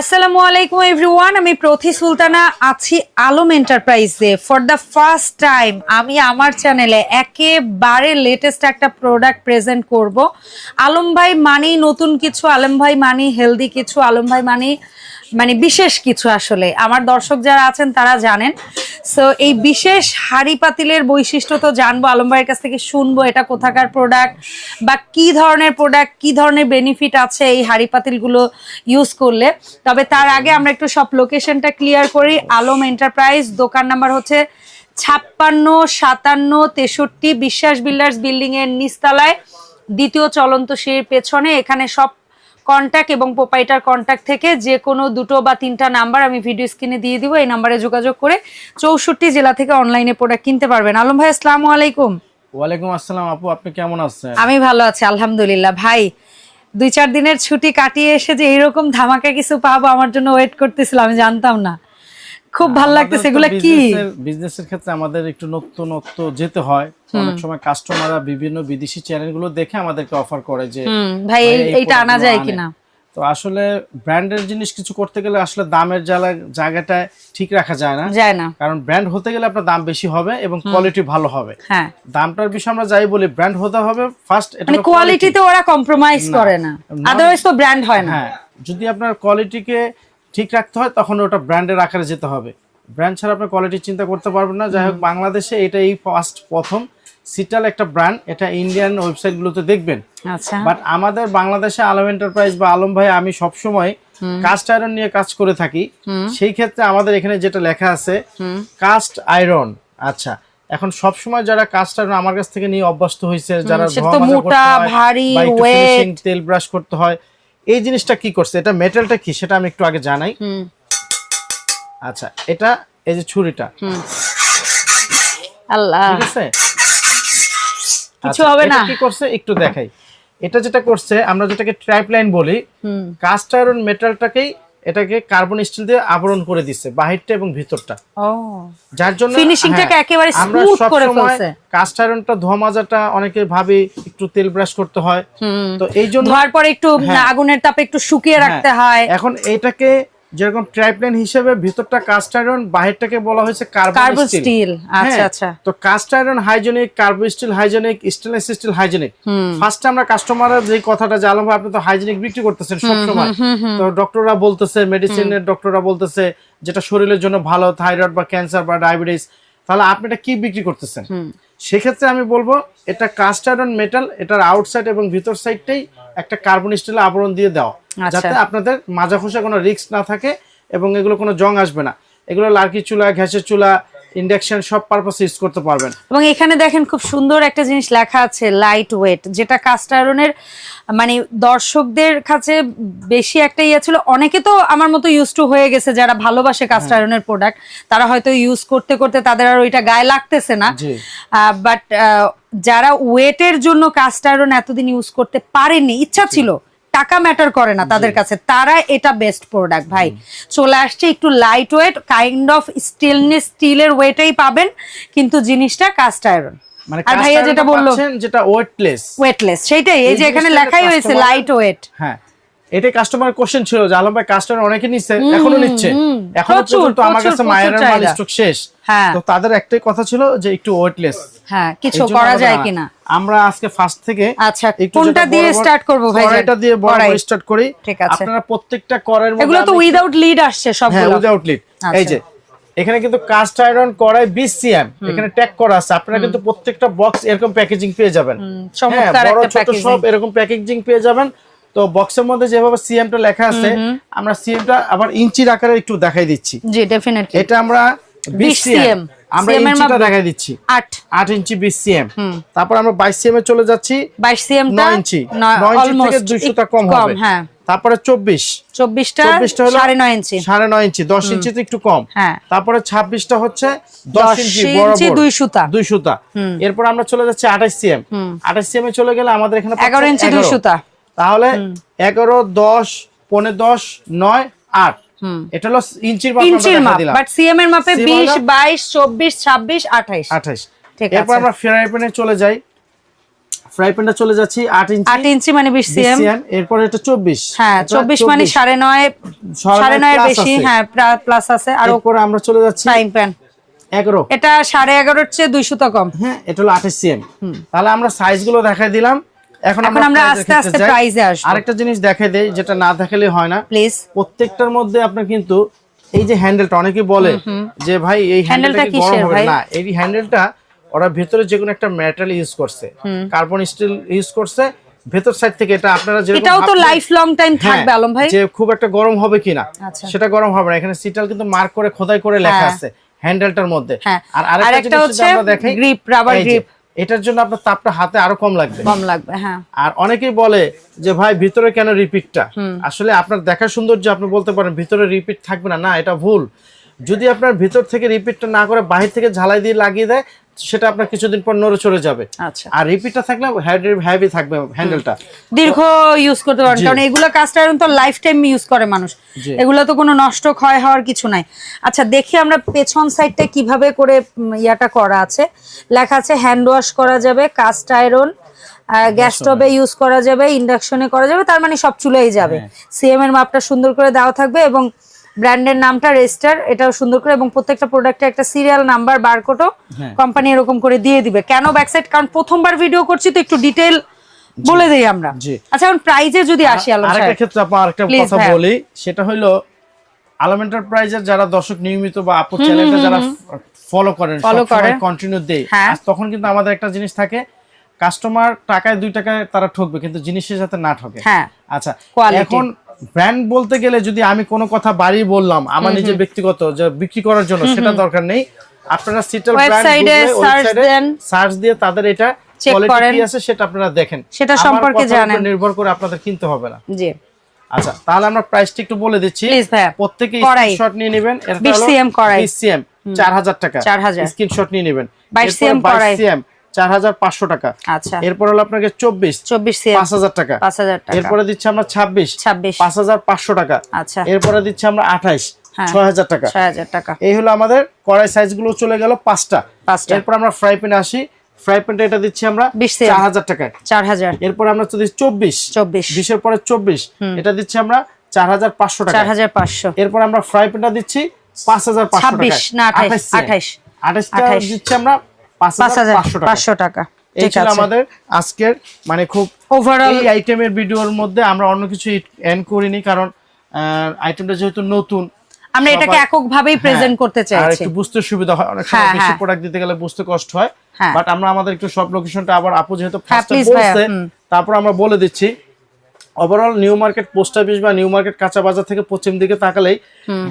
আসসালামু আলাইকুম এভরিওয়ান আমি প্রথি সুলতানা, আছি আলম এন্টারপ্রাইজে। ফর দ্য ফার্স্ট টাইম আমি আমার চ্যানেলে একেবারে লেটেস্ট একটা প্রোডাক্ট প্রেজেন্ট করব। আলম ভাই মানি নতুন কিছু, আলম ভাই মানি হেলদি কিছু, আলম ভাই মানি মানে বিশেষ কিছু আসলে। আমার দর্শক যারা আছেন, তারা জানেন। সো এই বিশেষ হাড়ি পাতিলের বৈশিষ্ট্য তো জানব, আলম ভাইয়ের কাছ থেকে শুনব এটা কোথাকার প্রোডাক্ট বা কি ধরনের প্রোডাক্ট কি ধরনের বেনিফিট আছে এই হাড়ি পাতিলগুলো ইউজ করলে। তবে তার আগে আমরা একটু সব লোকেশনটা ক্লিয়ার করি। আলম এন্টারপ্রাইজ দোকান নাম্বার হচ্ছে ছাপ্পান্ন, সাতান্ন, তেষট্টি, বিশ্বাস বিল্ডার্স বিল্ডিং এর নিচতলায়। দ্বিতীয় চলন্ত সিঁড়ির পেছনে এখানে সব কন্ট্যাক্ট এবং পোপাইটার কন্ট্যাক্ট থেকে যে কোনো দুটো বা তিনটা নাম্বার আমি ভিডিও স্ক্রিনে দিয়ে দিব এই নাম্বারে যোগাযোগ করে চৌষট্টি জেলা থেকে অনলাইনে প্রোডাক্ট কিনতে পারবেন। আলম ভাই আসসালামু আলাইকুম। ওয়ালাইকুম আসসালাম আপু আপনি কেমন আছেন? আমি ভালো আছি আলহামদুলিল্লাহ। ভাই দুই চার দিনের ছুটি কাটিয়ে এসে যে এইরকম ধামাকা কিছু পাবো আমার জন্য ওয়েট করতেছিলাম আমি জানতাম না। খুব ভালো লাগতেছে। এগুলা কি? বিজনেসের ক্ষেত্রে আমাদের একটু নতুনত্ব যেতে হয়। অনেক সময় কাস্টমাররা বিভিন্ন বিদেশি চ্যানেলগুলো দেখে আমাদেরকে অফার করে যে ভাই এই- এই এইটা আনা যায় কিনা? তো আসলে ব্র্যান্ডের জিনিস কিছু করতে গেলে আসলে দামের জায়গা- জায়গাটা ঠিক রাখা যায় না। যায় না। কারণ ব্র্যান্ড হতে গেলে আপনার দাম বেশি হবে এবং কোয়ালিটি ভালো হবে। হ্যাঁ। দামটার বিষয়ে আমরা যাই বলি ব্র্যান্ড হতে হবে ফার্স্ট এটা মানে কোয়ালিটিতে ওরা কম্প্রোমাইজ করে না। না। আদারওয়াইজ তো ব্র্যান্ড হয় না। হ্যাঁ যদি আপনার কোয়ালিটিকে ঠিক রাখতে হয় তখন ওটা ব্র্যান্ডের আকারে যেতে হবে। ব্র্যান্ড ছাড়া আপনি কোয়ালিটি চিন্তা করতে পারবেন না। যাই হোক বাংলাদেশে এটা এই ফার্স্ট প্রথম সিটাল একটা ব্র্যান্ড এটা ইন্ডিয়ান ওয়েবসাইটগুলোতে দেখবেন। আচ্ছা। বাট আমাদের বাংলাদেশে আলম এন্টারপ্রাইজ বা আলম ভাই আমি সবসময় কাস্ট আয়রন নিয়ে কাজ করে থাকি। সেই ক্ষেত্রে আমাদের এখানে যেটা লেখা আছে কাস্ট আয়রন আচ্ছা এখন সব সময় যারা কাস্ট আয়রন আমার কাছ থেকে নিয়ে অভ্যস্ত হয়েছে যারা মোটা, ভারী, তেল ব্রাশ করতে হয় এই জিনিসটা কি করছে? এটা মেটালটা কি? সেটা আমি একটু আগে জানাই। আচ্ছা এটা এই যে ছুরিটা। আল্লাহ। ঠিক আছে? কিছু আচ্ছা, হবে না। কি করছে? একটু দেখাই। এটা যেটা করছে আমরা যেটাকে ট্রাইপ লাইন বলি কাস্ট আয়রন মেটালটাকেই এটাকে কার্বন স্টিল দিয়ে আবরণ করে দিচ্ছে বাহিরটা এবং ভিতরটা। যার জন্য হ্যাঁ, একেবারে আমরা করে ফেলছে। কাস্ট আয়রনটা ধোয়া মাজাটা অনেকে ভাবে একটু তেল ব্রাশ করতে হয়। তো এই জন্য ধোয়ার পরে একটু হ্যাঁ। আগুনের তাপে একটু শুকিয়ে রাখতে হ্যাঁ, হয়। এখন এটাকে যেরকম ট্রাইপ্লেন হিসেবে ভিতরটা কাস্ট আয়রন বাহিরটাকে বলা হয়েছে কার্বন কার্বন স্টিল আচ্ছা আচ্ছা। তো cast iron hygienic carbon steel hygienic stainless steel hygienic first আমরা কাস্টমারের যে কথাটা জানলাম আপনি তো হাইজেনিক বিক্রি করতেছেন সব সময় তো ডক্টররা বলতেছে মেডিসিনের ডক্টররা বলতেছে যেটা শরীরের জন্য ভালো থাইরয়েড বা ক্যান্সার বা ডায়াবেটিস তাহলে আপনি এটা কি বিক্রি করতেছেন? সেক্ষেত্রে আমি বলব এটা কাস্ট আয়রন মেটাল এটার আউটসাইড এবং ভিতর সাইডটাই একটা কার্বন স্টিল আবরণ দিয়ে দেওয়া আচ্ছা। যাতে আপনাদের মাজা খোসা কোনো রিস্ক না থাকে এবং এগুলো কোনো জং আসবে না এগুলো লার্কি চুলা ঘ্যাসের চুলা ইন্ডাকশন সব পারপাসে ইউজ করতে পারবেন। এবং এখানে দেখেন খুব সুন্দর একটা জিনিস লেখা আছে লাইট ওয়েট যেটা কাস্ট আয়রনের মানে দর্শকদের কাছে বেশি একটা ইয়ে ছিল। অনেকে তো আমার মতো ইউজ টু হয়ে গেছে যারা ভালোবাসে কাস্ট। আয়রনের প্রোডাক্ট তারা হয়তো ইউজ করতে করতে তাদের আর ওইটা গায়ে লাগতেছে না। বাট যারা ওয়েটের জন্য কাস্ট আয়রন এতদিন ইউজ করতে পারেননি ইচ্ছা ছিল টাকা ম্যাটার করে না তাদের কাছে। তারা এটা বেস্ট প্রোডাক্ট ভাই। চলে আসছে একটু লাইট ওয়েট কাইন্ড অফ স্টিলনেস স্টিলের ওয়েটেই পাবেন। কিন্তু জিনিসটা কাস্ট আয়রন মানে আর ভাইয়া যেটা বলল যেটা ওয়েটলেস ওয়েটলেস সেটাই এই এই যে এখানে লেখাই হয়েছে লাইট ওয়েট হ্যাঁ। এটাই কাস্টমার কোশ্চেন ছিল যে আলম ভাই কাস্টমার অনেকে নিচ্ছে এখনও নিচ্ছে। এখনও পর্যন্ত আমার কাছে মায়ের মাল স্টক শেষ। হ্যাঁ। তো তাদের একটাই কথা ছিল যে একটু ওয়েটলেস হ্যাঁ কিছু করা যায় কিনা? আমরা আজকে ফার্স্ট থেকে আচ্ছা কোনটা দিয়ে স্টার্ট করব ভাই কড়াইটা দিয়ে বড় স্টার্ট করি। ঠিক আছে। আপনারা প্রত্যেকটা করের এগুলো তো উইদাউট লিড আসছে হ্যাঁ সবগুলো উইদাউট লিড এই আচ্ছা। যে এখানে কিন্তু কাস্ট আয়রন কড়াই 20 সিএম এখানে ট্যাগ করা আছে। আপনারা কিন্তু প্রত্যেকটা বক্স এরকম প্যাকেজিং পেয়ে যাবেন। হ্যাঁ বড় ছোট সব এরকম প্যাকেজিং পেয়ে যাবেন। তো বক্সের মধ্যে যেভাবে সিএমটা লেখা আছে আমরা সিএমটা আবার ইঞ্চির আকারে একটু দেখাই দিচ্ছি। জি ডেফিনেটলি এটা আমরা 20 20 সিএম আমরা ইঞ্চিটা দেখাই দিচ্ছি। আট। 8 ইঞ্চি 20 সিএম তারপর আমরা 22 সিএম এ চলে যাচ্ছি। বাইশ সিএম 9 ইঞ্চি। 9 ইঞ্চি থেকে 200 টা কম হবে। হ্যাঁ। তারপরে 24 চব্বিশটা 24টা হলো সাড়ে নয় ইঞ্চি। সাড়ে নয় ইঞ্চি। দশ ইঞ্চি তো একটু কম। হ্যাঁ। তারপরে ছাব্বিশটা হচ্ছে দশ 10 ইঞ্চি ইঞ্চি বরাবর দুই সুতা। দুই সুতা। এরপর আমরা চলে যাচ্ছি আঠাশ সিএম হুম। আঠাশ সিএম এ চলে গেলে আমাদের এখানে পাচ্ছেন এগারো ইঞ্চি দুই 11 সুতা। তাহলে এগারো দশ পনে দশ নয় আট। এটা হলো ইঞ্চির ইঞ্চির মাপ বাট সিএম এর মাপে বিশ বাইশ চব্বিশ ছাব্বিশ আঠাইশ। ঠিক এরপর আমরা ফ্রাই প্যানে চলে যাই। ফ্রাই প্যানটা চলে যাচ্ছি আট ইঞ্চি। আট ইঞ্চি মানে বিশ সিএম BCM, এরপরে এটা চব্বিশ। হ্যাঁ চব্বিশ মানে সাড়ে নয় সাড়ে নয় বেশি হ্যাঁ প্লাস আছে। আর এরপরে আমরা চলে যাচ্ছি ফ্রাইং প্যান এগারো। এটা সাড়ে এগারোর চেয়ে দুইশো তো কম। হ্যাঁ এটা হলো আঠাশ সিএম তাহলে আমরা সাইজগুলো দেখাই দিলাম। এখন আমরা আস্তে আস্তে যাই। প্রাইজে আসব আরেকটা জিনিস দেখাই দেই যেটা না দেখালে হয় না প্লিজ প্রত্যেকটার মধ্যে আপনার কিন্তু এই যে হ্যান্ডেলটা অনেকে বলে যে ভাই এই হ্যান্ডেলটা গরম হবে? না এই হ্যান্ডেলটা ওরা ভেতরে যে কোনো একটা ম্যাটেরিয়াল ইউজ করছে কার্বন স্টিল ইউজ করছে ভেতর সাইড থেকে এটা আপনারা যেরকম এটাও তো লাইফ লং টাইম থাকবে আলম ভাই যে খুব একটা গরম হবে কিনা আচ্ছা। সেটা গরম হবে না এখানে সিটাল কিন্তু মার্ক করে খোদাই করে লেখা হ্যাঁ। আছে হ্যান্ডেলটার মধ্যে হ্যাঁ। আর আরেকটা হচ্ছে আমরা দেখাই এই যে, grip। এটার জন্য আপনার তাপটা হাতে আরও কম লাগবে। কম লাগবে হ্যাঁ। আর অনেকেই বলে যে ভাই ভিতরে কেন রিপিটটা আসলে আপনার দেখা যে আপনি বলতে পারেন ভিতরে রিপিট থাকবে না না এটা ভুল। যদি আপনার ভিতর থেকে রিপিটটা না করে বাহির থেকে ঝালাই দিয়ে লাগিয়ে দেয় সেটা আপনার কিছুদিন পর নড়ে চড়ে যাবে। আচ্ছা। আর রিপিটটা থাকলে হ্যাভি থাকবে হ্যান্ডেলটা দীর্ঘ ইউজ করতে পারেন কারণ এগুলো কাস্ট আয়রন তো লাইফ টাইম ইউজ করে মানুষ। এগুলো তো কোনো নষ্ট ক্ষয় হওয়ার কিছু নাই। আচ্ছা দেখি আমরা পেছন সাইডটা কীভাবে করে ইয়াটা করা আছে। লেখা আছে হ্যান্ড ওয়াশ করা যাবে কাস্ট আয়রন গ্যাস স্টোভে ইউজ করা যাবে ইন্ডাকশনে করা যাবে তার মানে সব চুলেই যাবে। হ্যাঁ। সিএম এর মাপটা সুন্দর করে দেওয়া থাকবে এবং ব্র্যান্ডের নামটা রেজিস্টার এটাও সুন্দর করে এবং প্রত্যেকটা প্রোডাক্টে একটা সিরিয়াল নাম্বার বারকোডও হ্যাঁ। কোম্পানি এরকম করে দিয়ে দিবে। কেন ব্যাকসাইড কারণ প্রথমবার ভিডিও করছি তো একটু ডিটেল বলে দেই আমরা। আচ্ছা এখন প্রাইজে যদি আসি আলম আরেকটা ক্ষেত্রে আপনার আরেকটা কথা বলি সেটা হলো আলম এন্টারপ্রাইজের যারা দর্শক নিয়মিত বা আপুর চ্যানেলটা যারা ফলো করেন সবসময় করে। কন্টিনিউ দেয়। হ্যাঁ। তখন কিন্তু আমাদের একটা জিনিস থাকে কাস্টমার টাকায় দুই টাকায় তারা ঠকবে কিন্তু জিনিসের সাথে না ঠকে। হ্যাঁ। আচ্ছা এখন ব্র্যান্ড বলতে গেলে যদি আমি কোনো কথা বাড়িয়ে বললাম আমার নিজের ব্যক্তিগত যে বিক্রি করার জন্য সেটা দরকার নেই। আপনারা সিটেল দেন। সার্চ দিয়ে তাদের এটা কোয়ালিটি আছে সেটা আপনারা দেখেন। সেটা সম্পর্কে জানেন। নির্ভর করে আপনাদের কিনতে হবে না। জি। আচ্ছা তাহলে আমরা প্রাইসটা একটু বলে দিচ্ছি। ভাইয়া। প্রত্যেকে স্ক্রিনশট নিয়ে নেবেন। এটা 20 হলো cm কড়াই। 20 cm 4000 টাকা। 4000 স্ক্রিনশট নিয়ে নেবেন। 22 cm কড়াই। cm 4500 টাকা। আচ্ছা। এরপর হলো আপনাকে 24 চব্বিশ সিএম। 5000 টাকা। পাঁচ হাজার টাকা। এরপরে দিচ্ছি আমরা 26 ছাব্বিশ। 5500 টাকা। আচ্ছা। এরপরে দিচ্ছি আমরা 28 হ্যাঁ। 6000 টাকা। ছয় হাজার টাকা। এই হলো আমাদের কড়াই সাইজগুলো চলে গেল পাঁচটা। পাঁচটা। এরপর আমরা ফ্রাই প্যানে আসি। ফ্রাই প্যানটা এটা দিচ্ছি আমরা 20 cm 4000 টাকায়। চার হাজার। এরপর আমরা যদি 24 চব্বিশ। 20 এর পরে 24 এটা দিচ্ছি আমরা 4500 টাকা চার হাজার পাঁচশো। এরপর আমরা ফ্রাই প্যানটা দিচ্ছি 5500 টাকা 26 না 28 28 28টা 28 দিচ্ছি আমরা পাঁচ হাজার 5500 টাকা। পাঁচশো টাকা। এই ছিল আমাদের আজকের মানে খুব ওভারঅল আইটেমের ভিডিওর মধ্যে আমরা অন্য কিছু এন্ড করিনি কারণ আইটেমটা যেহেতু নতুন আমরা এটাকে এককভাবেই প্রেজেন্ট হ্যাঁ, করতে আর একটু বুঝতে সুবিধা হয় অনেক সময় হ্যাঁ, বেশি হ্যাঁ। প্রোডাক্ট দিতে গেলে বুঝতে কষ্ট হয়। হ্যাঁ। বাট আমরা আমাদের একটু সব লোকেশনটা আবার আপু যেহেতু হ্যাঁ, ফার্স্টে বলছে তারপর আমরা বলে দিচ্ছি। Overall new market post office বা নিউ মার্কেট কাঁচা বাজার থেকে পশ্চিম দিকে তাকালেই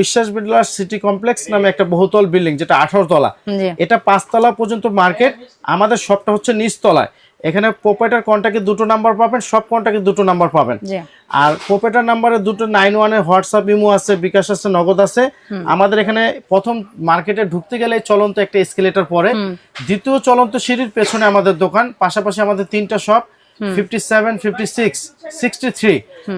বিশ্বাস বিল্ডার্স সিটি কমপ্লেক্স নামে একটা বহুতল বিল্ডিং যেটা আঠারো তলা। এটা পাঁচতলা পর্যন্ত মার্কেট আমাদের সবটা হচ্ছে নিচতলায় এখানে প্রোপাইটার কন্ট্যাক্টে দুটো নাম্বার পাবেন সব কন্ট্যাক্টে দুটো নাম্বার পাবেন। আর প্রোপাইটার নাম্বারে দুটো নাইন ওয়ানে হোয়াটসঅ্যাপ ইমো আছে বিকাশ আছে নগদ আছে। আমাদের এখানে প্রথম মার্কেটে ঢুকতে গেলে চলন্ত একটা এসকেলেটর পরে দ্বিতীয় চলন্ত সিঁড়ির পেছনে আমাদের দোকান পাশাপাশি আমাদের তিনটা shop fifty seven fifty six sixty three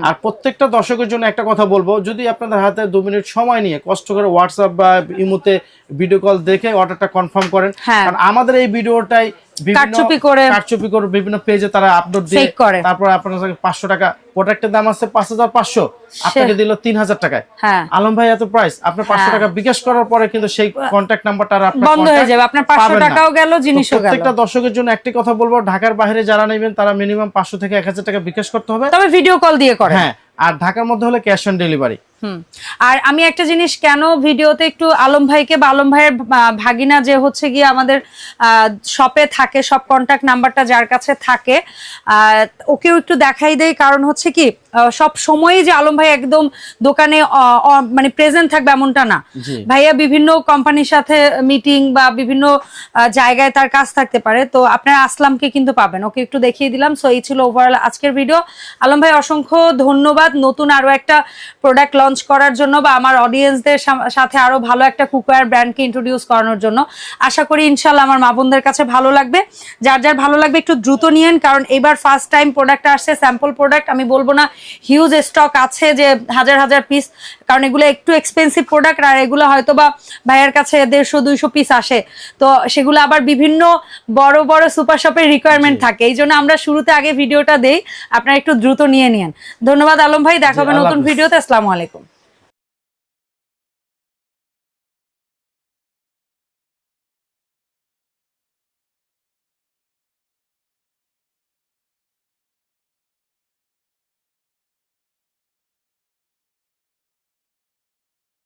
আর প্রত্যেকটা দর্শকের জন্য একটা কথা বলব যদি আপনাদের হাতে দু মিনিট সময় নিয়ে কষ্ট করে হোয়াটসঅ্যাপ বা ইমোতে ভিডিও কল দেখে অর্ডারটা কনফার্ম করেন হ্যাঁ। কারণ আমাদের এই ভিডিওটাই কারচুপি করে- কারচুপি করে বিভিন্ন পেজে তারা আপলোড দিয়ে করে। তারপর আপনার কাছে পাঁচশো টাকা। প্রোডাক্টের দাম আছে পাঁচ হাজার পাঁচশো। আপনাকে দিল তিন হাজার টাকায়। হ্যাঁ। আলম ভাই এত প্রাইস আপনার পাঁচশো হ্যাঁ। টাকা বিকাশ করার পরে কিন্তু সেই কন্ট্যাক্ট নাম্বারটা আর আপনার বন্ধ হয়ে যাবে। আপনার পাঁচশো পাবেন না। টাকাও গেল তো জিনিসও গেল। প্রত্যেকটা দর্শকের জন্য একটি কথা বলব ঢাকার বাইরে যারা নেবেন তারা মিনিমাম পাঁচশো থেকে এক হাজার টাকা বিকাশ করতে হবে। তবে ভিডিও কল দিয়ে করে হ্যাঁ আর ঢাকার মধ্যে হলে ক্যাশ অন ডেলিভারি আর আমি একটা জিনিস কেন ভিডিওতে একটু আলম ভাইকে বা আলম ভাইয়ের ভাগিনা যে হচ্ছে গিয়ে আমাদের শপে থাকে সব কন্টাক্ট নাম্বারটা যার কাছে থাকে ওকেও একটু দেখাই দেয় কারণ হচ্ছে কি সব সময়ই যে আলম ভাই একদম দোকানে মানে প্রেজেন্ট থাকবে এমনটা না। ভাইয়া বিভিন্ন কোম্পানির সাথে মিটিং বা বিভিন্ন জায়গায় তার কাজ থাকতে পারে। তো আপনারা আসলামকে কিন্তু পাবেন। ওকে একটু দেখিয়ে দিলাম। সো এই ছিল ওভারঅল আজকের ভিডিও আলম ভাই অসংখ্য ধন্যবাদ। নতুন আরও একটা প্রোডাক্ট লঞ্চ লঞ্চ করার জন্য বা আমার অডিয়েন্সদের সাথে আরও ভালো একটা কুকওয়্যার ব্র্যান্ডকে ইন্ট্রোডিউস করানোর জন্য আশা করি ইনশাল্লাহ আমার মা বোনদের কাছে ভালো লাগবে। যার যার ভালো লাগবে একটু দ্রুত নিয়েন কারণ এবার ফার্স্ট টাইম প্রোডাক্ট আসছে স্যাম্পল প্রোডাক্ট আমি বলব না হিউজ স্টক আছে যে হাজার হাজার পিস কারণ এগুলো একটু এক্সপেন্সিভ প্রোডাক্ট আর এগুলো হয়তো বা ভাইয়ের কাছে দেড়শো দুইশো পিস আসে। তো সেগুলো আবার বিভিন্ন বড় বড় সুপার শপের রিকোয়ারমেন্ট থাকে। এই জন্য আমরা শুরুতে আগে ভিডিওটা দেই আপনারা একটু দ্রুত নিয়ে নিন ধন্যবাদ আলম ভাই দেখাবেন নতুন ভিডিওতে আসসালামু আলাইকুম।